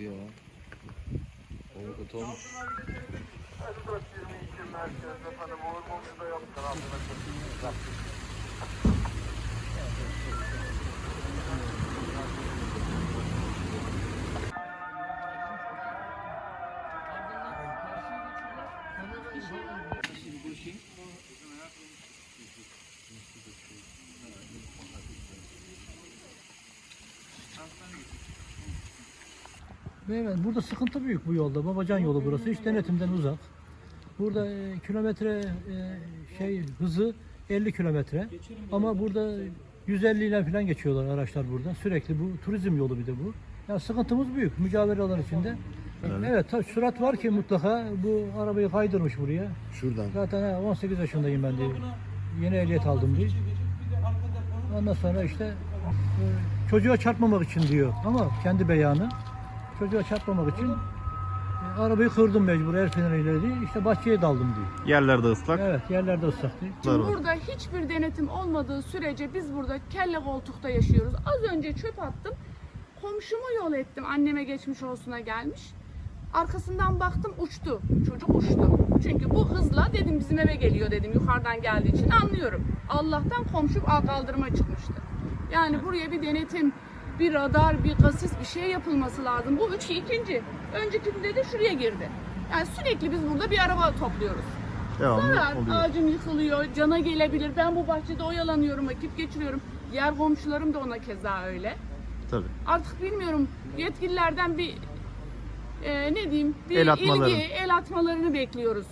ya. Korkut olmuş. Esas 22 merkez efendim Evet, burada sıkıntı büyük bu yolda. Babacan yolu burası. Hiç denetimden uzak. Burada e, kilometre e, şey hızı 50 kilometre. Ama burada 150 ile falan geçiyorlar araçlar burada. Sürekli bu turizm yolu bir de bu. Ya sıkıntımız büyük mücadeleler içinde. Evet, tabii sürat var ki mutlaka bu arabayı kaydırmış buraya. Şuradan. Zaten ha, 18 yaşındayım ben diye. Yeni ehliyet aldım diye. Ondan sonra işte e, çocuğa çarpmamak için diyor ama kendi beyanı. Çocuğa çarpmamak için e, arabayı kırdım mecbur el feneriyle diye. İşte bahçeye daldım diyor. Yerlerde ıslak. Evet yerlerde ıslak diyor. Var Şimdi burada hiçbir denetim olmadığı sürece biz burada kelle koltukta yaşıyoruz. Az önce çöp attım. Komşumu yol ettim. Anneme geçmiş olsuna gelmiş. Arkasından baktım uçtu. Çocuk uçtu. Çünkü bu hızla dedim bizim eve geliyor dedim yukarıdan geldiği için anlıyorum. Allah'tan komşum al kaldırıma çıkmıştı. Yani buraya bir denetim, bir radar, bir gasis bir şey yapılması lazım. Bu üç ikinci. Öncekinde de şuraya girdi. Yani sürekli biz burada bir araba topluyoruz. Devamlı Zarar, oluyor. ağacım yıkılıyor, cana gelebilir. Ben bu bahçede oyalanıyorum, vakit geçiriyorum. Diğer komşularım da ona keza öyle. Tabii. Artık bilmiyorum yetkililerden bir e, ne diyeyim bir El atmaları. ilgi, el atmalarını bekliyoruz.